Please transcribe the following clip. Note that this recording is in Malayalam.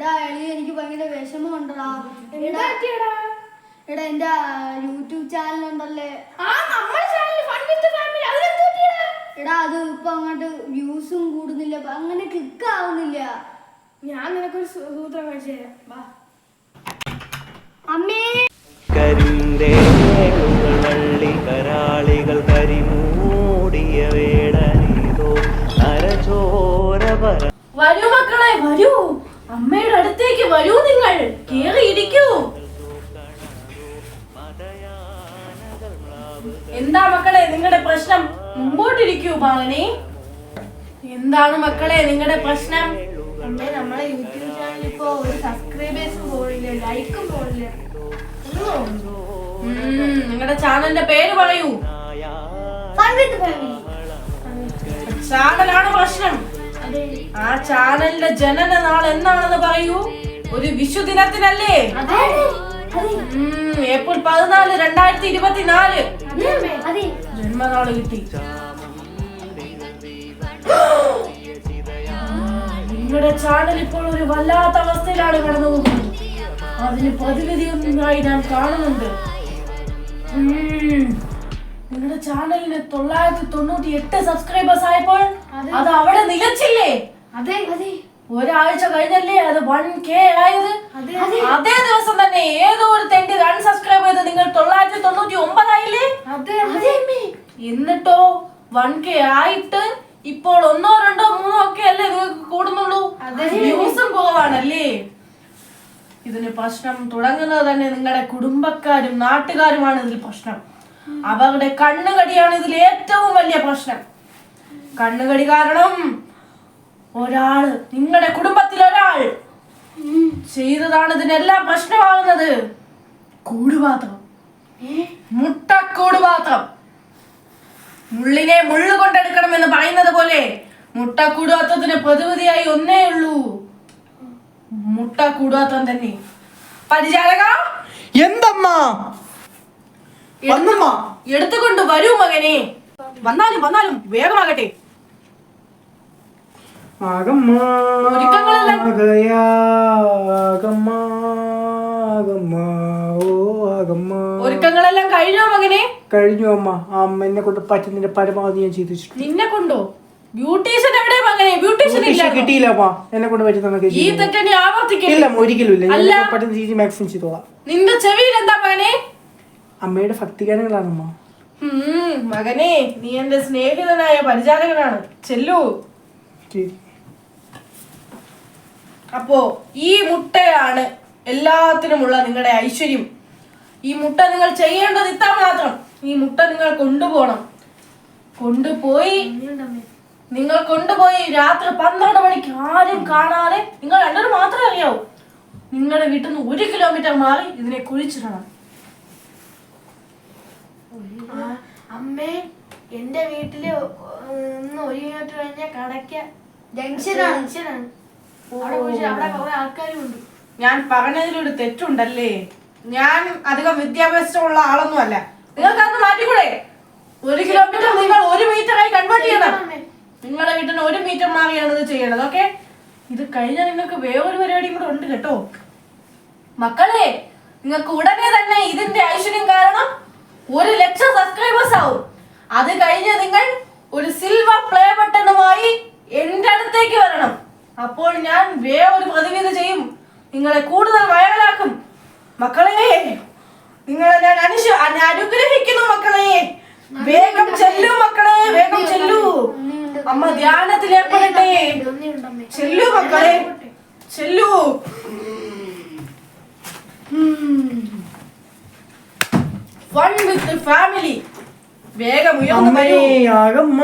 എടാ എളി എനിക്ക് ഭയങ്കര വിഷമമുണ്ടടാ. ഉണ്ടടാ എടാ പറ്റിയെടാ? എടാ എന്റെ യൂട്യൂബ് ചാനൽ ഉണ്ടല്ലേ? ആ നമ്മുടെ ചാനൽ ഫൺ വിത്ത് ഫാമിലി അതിനെന്ത് പറ്റിയെടാ? എടാ അത് ഇപ്പൊ അങ്ങോട്ട് വ്യൂസും കൂടുന്നില്ല. അങ്ങനെ ക്ലിക്ക് ആവുന്നില്ല. ഞാൻ നിനക്കൊരു സൂത്രം കഴിച്ചു തരാം. വാ. അമ്മേ. കരിന്തേളുകൾ വള്ളി കരാളികൾ കരിമൂടിയ വേടനീതോ. അരചോര വരൂ മക്കളെ വരൂ. വരൂ നിങ്ങൾ. കേറി ഇരിക്കൂ എന്താ മക്കളെ നിങ്ങളുടെ പ്രശ്നം? മുമ്പോട്ടിരിക്കൂ ബാലനെ എന്താണ് മക്കളെ നിങ്ങളുടെ പ്രശ്നം? അമ്മേ നമ്മളെ യൂട്യൂബ് ചാനൽ ഇപ്പോ ഒരു സബ്സ്ക്രൈബേഴ്സും പോയില്ല ലൈക്കും പോയില്ല നിങ്ങളുടെ ചാനലിന്റെ പേര് പറയൂ. ചാനലാണ് പ്രശ്നം. ആ ചാനലിന്റെ ജനന നാൾ എന്നാണെന്ന് പറയൂ. ഒരു വിഷു ദിനത്തിനല്ലേ ഏപ്രിൽ പതിനാല് രണ്ടായിരത്തി ഇരുപത്തിനാല്. ജന്മനാൾ കിട്ടി. നിങ്ങളുടെ ചാനൽ ഇപ്പോൾ ഒരു വല്ലാത്ത അവസ്ഥയിലാണ് കടന്നു പോകുന്നത്. അതിന് പ്രതിവിധിയൊന്നായി ഞാൻ കാണുന്നുണ്ട്. നിങ്ങളുടെ ചാനലിന് തൊള്ളായിരത്തി തൊണ്ണൂറ്റി എട്ട് സബ്സ്ക്രൈബേഴ്സ് ആയപ്പോൾ അത് അവിടെ നിലച്ചില്ലേ? അതെ അതെ. ഒരാഴ്ച കഴിഞ്ഞല്ലേ അത് വൺ കെ ആയത്? അതേ. ദിവസം തന്നെ ഏതോ ഒരു തെണ്ടി അൺസബ്സ്ക്രൈബ് ചെയ്ത് നിങ്ങൾ തൊള്ളായിരത്തി തൊണ്ണൂറ്റി ഒമ്പതായില്ലേ എന്നിട്ടോ വൺ കെ ആയിട്ട് ഇപ്പോൾ ഒന്നോ രണ്ടോ മൂന്നോ ഒക്കെ അല്ലേ നിങ്ങൾക്ക് കൂടുന്നുള്ളൂ? ദിവസം കുറവാണല്ലേ? ഇതിന് പ്രശ്നം തുടങ്ങുന്നത് തന്നെ നിങ്ങളുടെ കുടുംബക്കാരും നാട്ടുകാരുമാണ് ഇതിൽ പ്രശ്നം. അവരുടെ കണ്ണുകടിയാണ് ഇതിൽ ഏറ്റവും വലിയ പ്രശ്നം. കണ്ണുകടി കാരണം ഒരാൾ നിങ്ങളുടെ കുടുംബത്തിൽ ഒരാൾ ചെയ്തതാണ് ഇതിനെല്ലാം പ്രശ്നമാകുന്നത്. കൂടുപാത്രം. മുട്ടക്കൂടുപാത്രം. മുള്ളിനെ മുള്ളു കൊണ്ടെടുക്കണം എന്ന് പറയുന്നത് പോലെ മുട്ടക്കൂടുപാത്രത്തിന് പ്രതിവിധിയായി ഒന്നേ ഉള്ളൂ. മുട്ടക്കൂടുപാത്രം തന്നെ. പരിചാരക? എന്തമ്മ? എടുത്തുകൊണ്ട് വരൂ മകനെ. വന്നാലും വന്നാലും വേഗമാകട്ടെ. ഒരുക്കങ്ങളെല്ലാം- കഴിഞ്ഞോ മകനെ? കഴിഞ്ഞു അമ്മ. അമ്മ എന്നെ കൊണ്ട് പറ്റുന്നതിന്റെ പരമാവധി ഞാൻ ചെയ്തു. നിന്നെ കൊണ്ടോ? ബ്യൂട്ടീഷ്യൻ എവിടെ മകനെ? ബ്യൂട്ടീഷ്യൻ പക്ഷേ ഇല്ല കിട്ടിയില്ല അമ്മ. എന്നെ കൊണ്ട് ഈ. ആവർത്തിക്കില്ല ഇല്ല അമ്മ, ഒരിക്കലും ഇല്ല. ഞാൻ അല്ല. എന്നെ പറ്റുന്ന രീതി മാക്സിമം ചെയ്തോളാം. നിന്റെ ചെവിയിൽ എന്താ മകനെ? അമ്മയുടെ ഭക്തികാരങ്ങളാണ് അമ്മ. മകനെ നീ എന്റെ സ്നേഹിതനായ പരിചാരകനാണ്. ചെല്ലു. ശരി. അപ്പോ ഈ മുട്ടയാണ് എല്ലാത്തിനുമുള്ള നിങ്ങളുടെ ഐശ്വര്യം. ഈ മുട്ട നിങ്ങൾ ചെയ്യേണ്ടത് ഇത്ര മാത്രം. ഈ മുട്ട നിങ്ങൾ കൊണ്ടുപോകണം. കൊണ്ടുപോയി നിങ്ങൾ കൊണ്ടുപോയി രാത്രി പന്ത്രണ്ട് മണിക്ക് ആരും കാണാതെ നിങ്ങൾ രണ്ടുപേരും മാത്രമേ അറിയാവൂ. നിങ്ങളുടെ വീട്ടിൽ നിന്ന് ഒരു കിലോമീറ്റർ മാറി ഇതിനെ കുഴിച്ചിടണം. അമ്മേ എന്റെ വീട്ടിൽ ഒന്ന് ഒരു കിലോമീറ്റർ കഴിഞ്ഞ കടയ്ക്ക ജംഗ്ഷനാണ്. ജംഗ്ഷനാണ്. അവിടെ പോയി അവിടെ കുറെ ആൾക്കാരും ഉണ്ട് ഞാൻ പറഞ്ഞതിലൊരു തെറ്റുണ്ടല്ലേ? ഞാൻ അധികം വിദ്യാഭ്യാസമുള്ള ആളൊന്നും അല്ല നിങ്ങൾക്ക് അന്ന് മാറ്റിക്കൂടെ? ഒരു കിലോമീറ്റർ നിങ്ങൾ ഒരു മീറ്ററായി കൺവേർട്ട് ചെയ്യണം. നിങ്ങളുടെ വീട്ടിന് ഒരു മീറ്റർ മാറിയാണ് ഇത് ചെയ്യണത് ഓക്കെ ഇത് കഴിഞ്ഞാൽ നിങ്ങൾക്ക് വേറൊരു പരിപാടിയും കൂടെ ഉണ്ട് കേട്ടോ. മക്കളെ നിങ്ങൾക്ക് ഉടനെ തന്നെ ഇതിന്റെ ഐശ്വര്യം കാരണം ഒരു ലക്ഷം സബ്സ്ക്രൈബേഴ്സ് ആവും. അത് കഴിഞ്ഞ് നിങ്ങൾ ഒരു സിൽവർ പ്ലേ ബട്ടണുമായി വേറൊരു പ്രതിവിധി ചെയ്യും. നിങ്ങളെ കൂടുതൽ വയറലാക്കും മക്കളെ നിങ്ങളെ ഞാൻ അനുശ അന- അനുഗ്രഹിക്കുന്നു മക്കളെ. വേഗം ചെല്ലു മക്കളെ വേഗം ചെല്ലു. അമ്മ ധ്യാനത്തിൽ ഏർപ്പെടട്ടെ. ചെല്ലു മക്കളെ ചെല്ലു. വിത്ത് ഫാമിലി വേഗം ഉയർന്നു വരൂ. ആകമ്മ.